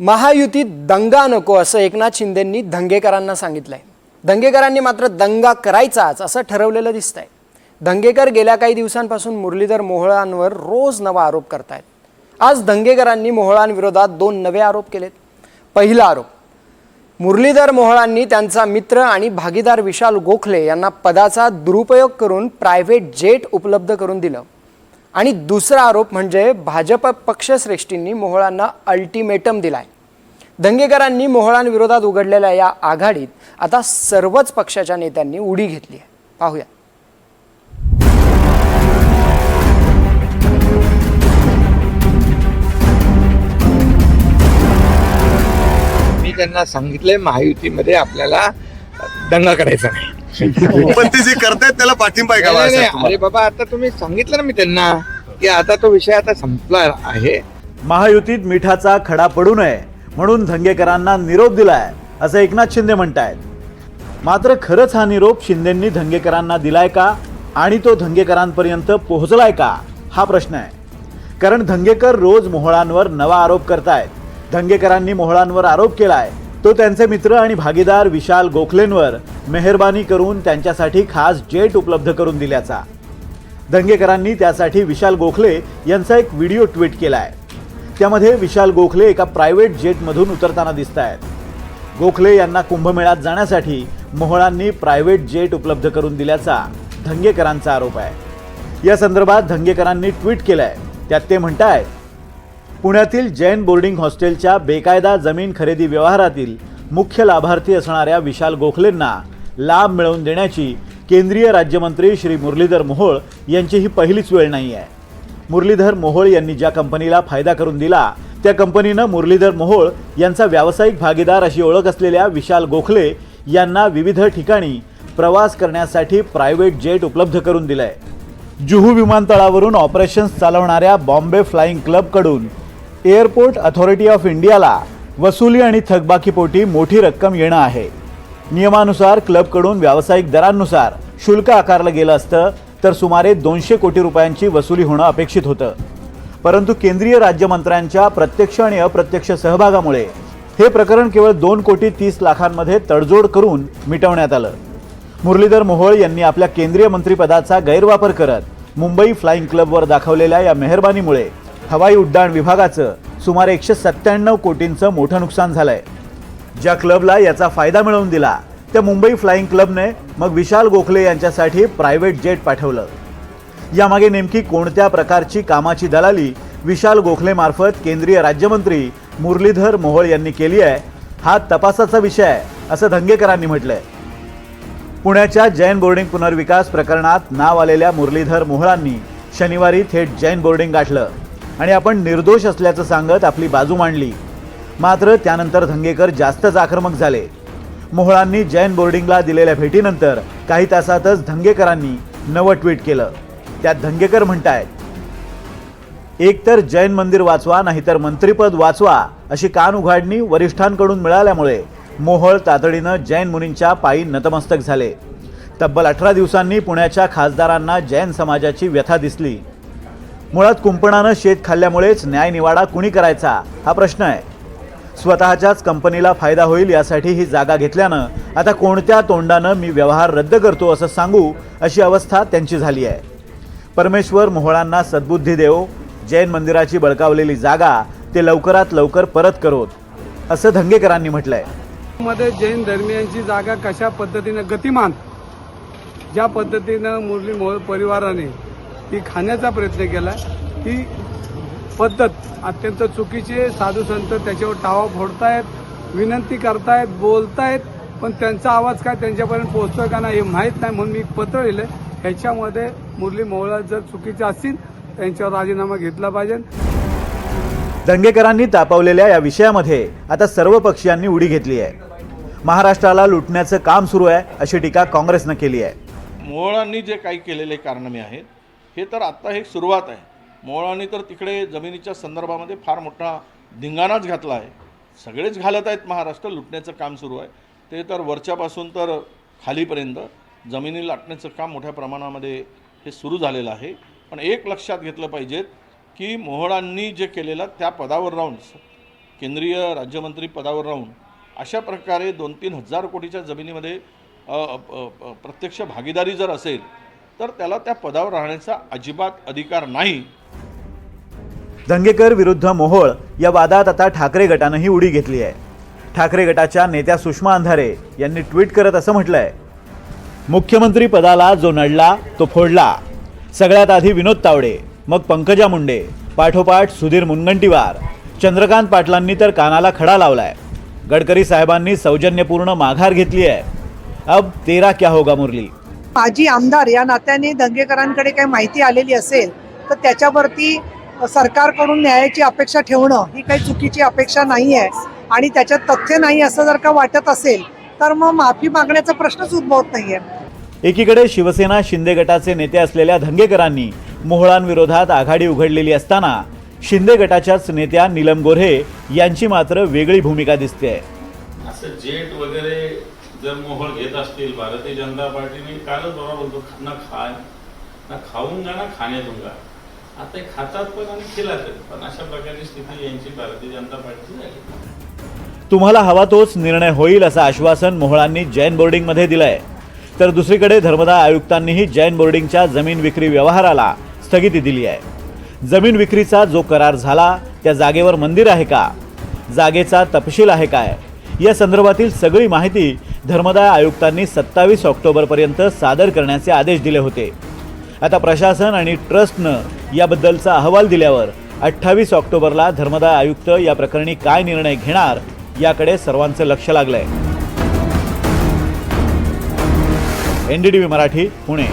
महायुतीत दंगा नको असं एकनाथ शिंदेंनी दंगेकरांना सांगितलं आहे दंगेकरांनी मात्र दंगा करायचाच असं ठरवलेलं दिसतंय. दंगेकर गेल्या काही दिवसांपासून मुरलीधर मोहळांवर रोज नवा आरोप करतायत. आज दंगेकरांनी मोहळांविरोधात दोन नवे आरोप केलेत. पहिला आरोप मुरलीधर मोहळांनी त्यांचा मित्र आणि भागीदार विशाल गोखले यांना पदाचा दुरुपयोग करून प्रायव्हेट जेट उपलब्ध करून दिलं. आणि दुसरा आरोप म्हणजे भाजप पक्षश्रेष्ठींनी मोहळांना अल्टिमेटम दिलाय. दंगेकरांनी मोहळांविरोधात उघडलेल्या या आघाडीत आता सर्वच पक्षाच्या नेत्यांनी उडी घेतली आहे. पाहूया. मी त्यांना सांगितलंय महायुतीमध्ये आपल्याला दंगा करायचा नाही. पण ते जे करतायत त्याला पाठिंबा आहे का नाही, नाही, बाळासाहेब अरे बाबा आता तुम्ही सांगितलं ना मी त्यांना की आता तो विषय आता संपला आहे. महायुतीत मिठाचा खडा पडू नये म्हणून धंगेकरांना निरोप दिलाय असं एकनाथ शिंदे म्हणतायत. मात्र खरंच हा निरोप शिंदेंनी धंगेकरांना दिलाय का आणि तो धंगेकरांपर्यंत पोहोचलाय का हा प्रश्न आहे. कारण धंगेकर रोज मोहळांवर नवा आरोप करतायत. धंगेकरांनी मोहळांवर आरोप केलाय तो त्यांचे मित्र आणि भागीदार विशाल गोखलेंवर मेहरबानी करून त्यांच्यासाठी खास जेट उपलब्ध करून दिल्याचा. दंगेकरांनी त्यासाठी विशाल गोखले यांचा एक व्हिडिओ ट्विट केला आहे त्यामध्ये विशाल गोखले एका प्रायव्हेट जेटमधून उतरताना दिसत आहेत गोखले यांना कुंभमेळ्यात जाण्यासाठी मोहळांनी प्रायव्हेट जेट उपलब्ध करून दिल्याचा धंगेकरांचा आरोप आहे. या संदर्भात धंगेकरांनी ट्विट केलंय. त्यात ते म्हणतायत पुण्यातील जैन बोर्डिंग हॉस्टेलच्या बेकायदा जमीन खरेदी व्यवहारातील मुख्य लाभार्थी असणाऱ्या विशाल गोखलेंना लाभ मिळवून देण्याची केंद्रीय राज्यमंत्री श्री मुरलीधर मोहोळ यांची ही पहिलीच वेळ नाही आहे. मुरलीधर मोहोळ यांनी ज्या कंपनीला फायदा करून दिला त्या कंपनीनं मुरलीधर मोहोळ यांचा व्यावसायिक भागीदार अशी ओळख असलेल्या विशाल गोखले यांना विविध ठिकाणी प्रवास करण्यासाठी प्रायव्हेट जेट उपलब्ध करून दिलंय. जुहू विमानतळावरून ऑपरेशन्स चालवणाऱ्या बॉम्बे फ्लाईंग क्लबकडून एअरपोर्ट अथॉरिटी ऑफ इंडियाला वसुली आणि थकबाकीपोटी मोठी रक्कम येणं आहे. नियमानुसार क्लबकडून व्यावसायिक दरांनुसार शुल्क आकारलं गेलं असतं तर सुमारे दोनशे कोटी रुपयांची वसुली होणं अपेक्षित होतं. परंतु केंद्रीय राज्यमंत्र्यांच्या प्रत्यक्ष आणि अप्रत्यक्ष सहभागामुळे हे प्रकरण केवळ दोन कोटी तीस लाखांमध्ये तडजोड करून मिटवण्यात आलं. मुरलीधर मोहोळ यांनी आपल्या केंद्रीय मंत्रिपदाचा गैरवापर करत मुंबई फ्लाईंग क्लबवर दाखवलेल्या या मेहरबानीमुळे हवाई उड्डाण विभागाचं सुमारे एकशे सत्त्याण्णव कोटींचं मोठं नुकसान झालंय. ज्या क्लबला याचा फायदा मिळवून दिला त्या मुंबई फ्लाईंग क्लबने मग विशाल गोखले यांच्यासाठी प्रायव्हेट जेट पाठवलं. यामागे नेमकी कोणत्या प्रकारची कामाची दलाली विशाल गोखले मार्फत केंद्रीय राज्यमंत्री मुरलीधर मोहोळ यांनी केली आहे हा तपासाचा विषय आहे असं धंगेकरांनी म्हटलंय. पुण्याच्या जैन बोर्डिंग पुनर्विकास प्रकरणात नाव आलेल्या मुरलीधर मोहळांनी शनिवारी थेट जैन बोर्डिंग गाठलं. आणि आपण निर्दोष असल्याचं सांगत आपली बाजू मांडली. मात्र त्यानंतर धंगेकर जास्तच आक्रमक झाले. मोहळांनी जैन बोर्डिंगला दिलेल्या भेटीनंतर काही तासातच धंगेकरांनी नवं ट्विट केलं. त्यात धंगेकर म्हणतायत एकतर जैन मंदिर वाचवा नाहीतर मंत्रिपद वाचवा अशी कान उघाडणी वरिष्ठांकडून मिळाल्यामुळे मोहळ तातडीनं जैन मुनींच्या पायी नतमस्तक झाले. तब्बल अठरा दिवसांनी पुण्याच्या खासदारांना जैन समाजाची व्यथा दिसली. मुळात कुंपणानं शेत खाल्ल्यामुळेच न्यायनिवाडा कुणी करायचा हा प्रश्न आहे. स्वतःच्याच कंपनीला फायदा होईल यासाठी ही जागा घेतल्यानं आता कोणत्या तोंडानं मी व्यवहार रद्द करतो असं सांगू अशी अवस्था त्यांची झाली आहे. परमेश्वर मोहळांना सद्बुद्धी देव जैन मंदिराची बळकावलेली जागा ते लवकरात लवकर परत करोत असं धंगेकरांनी म्हटलंय. मध्ये जैन धर्मियांची जागा कशा पद्धतीनं गतिमान ज्या पद्धतीनं मुरली मोहोळ परिवाराने ती खाण्याचा प्रयत्न केला. ती पद्धत अत्यंत चुकीची आहे. साधू संत त्याच्यावर टावा फोडतायत विनंती करतायत बोलतायत पण त्यांचा आवाज काय त्यांच्यापर्यंत पोहोचतोय का नाही हे माहीत नाही म्हणून मी एक पत्र लिहिलंय. ह्याच्यामध्ये मुरली मोहळा जर चुकीचे असतील त्यांच्यावर राजीनामा घेतला पाहिजे. दंगेकरांनी तापवलेल्या या विषयामध्ये आता सर्व पक्षीयांनी उडी घेतली आहे. महाराष्ट्राला लुटण्याचं काम सुरू आहे अशी टीका काँग्रेसनं केली आहे. मोहळांनी जे काही केलेले कारनामे आहेत हे तर आत्ता एक सुरुवात आहे. मोहळांनी तर तिकडे जमिनीच्या संदर्भामध्ये फार मोठा धिंगाणाच घातला आहे. सगळेच घालत आहेत महाराष्ट्र लुटण्याचं काम सुरू आहे. ते तर वरच्यापासून तर खालीपर्यंत जमिनी लाटण्याचं काम मोठ्या प्रमाणामध्ये हे सुरू झालेलं आहे. पण एक लक्षात घेतलं पाहिजेत की मोहळांनी जे केलेलं त्या पदावर राहून केंद्रीय राज्यमंत्री पदावर राहून अशा प्रकारे दोन तीन हजार कोटीच्या जमिनीमध्ये प्रत्यक्ष भागीदारी जर असेल तर त्याला त्या पदावर राहण्याचा अजिबात अधिकार नाही. दंगेकर विरुद्ध मोहोळ या वादात आता ठाकरे गटानंही उडी घेतली आहे. ठाकरे गटाच्या नेत्या सुषमा अंधारे यांनी ट्विट करत असं म्हटलंय. मुख्यमंत्री पदाला जो नडला तो फोडला. सगळ्यात आधी विनोद तावडे मग पंकजा मुंडे पाठोपाठ सुधीर मुनगंटीवार. चंद्रकांत पाटलांनी तर कानाला खडा लावलाय. गडकरी साहेबांनी सौजन्यपूर्ण माघार घेतली आहे. अब तेरा क्या होगा मुरली? माजी आमदार या नात्याने दंगेकरांकडे काही माहिती आलेली असेल तर त्याच्यावरती सरकारकडून न्यायाची अपेक्षा ठेवणं ही काही चुकीची अपेक्षा नाही आहे आणि त्याच्यात तथ्य नाही असं जर का वाटत असेल तर मग माफी मागण्याचा प्रश्नच उद्भवत नाही आहे एकीकडे शिवसेना शिंदे गटाचे नेते असलेल्या धंगेकरांनी मोहळांविरोधात आघाडी उघडलेली असताना शिंदे गटाच्याच नेत्या नीलम गोऱ्हे यांची मात्र वेगळी भूमिका दिसते असं जेट वगैरे जर मोहळ घेत असतील भारतीय जनता पार्टीने कालच बरोबर बोलतो ना खाय ना खाऊन खाऊंगा ना खाण्यातून दूंगा आता खातात पण आणि खिलात पण अशा प्रकारची स्थिती यांची भारतीय जनता पार्टीची झाली. तुम्हाला हवा तोच निर्णय होईल असं आश्वासन मोहळांनी जैन बोर्डिंगमध्ये दिलंय. तर दुसरीकडे धर्मदाय आयुक्तांनीही जैन बोर्डिंगच्या जमीन विक्री व्यवहाराला स्थगिती दिली आहे. जमीन विक्रीचा जो करार झाला त्या जागेवर मंदिर आहे का? जागेचा तपशील आहे काय? या संदर्भातील सगळी माहिती धर्मदाय आयुक्तांनी सत्तावीस ऑक्टोबरपर्यंत सादर करण्याचे आदेश दिले होते. आता प्रशासन आणि ट्रस्टनं याबद्दलचा अहवाल दिल्यावर अठ्ठावीस ऑक्टोबरला धर्मदाय आयुक्त या प्रकरणी काय निर्णय घेणार याकडे सर्वांचं लक्ष लागलंय. एनडीटीव्ही मराठी पुणे.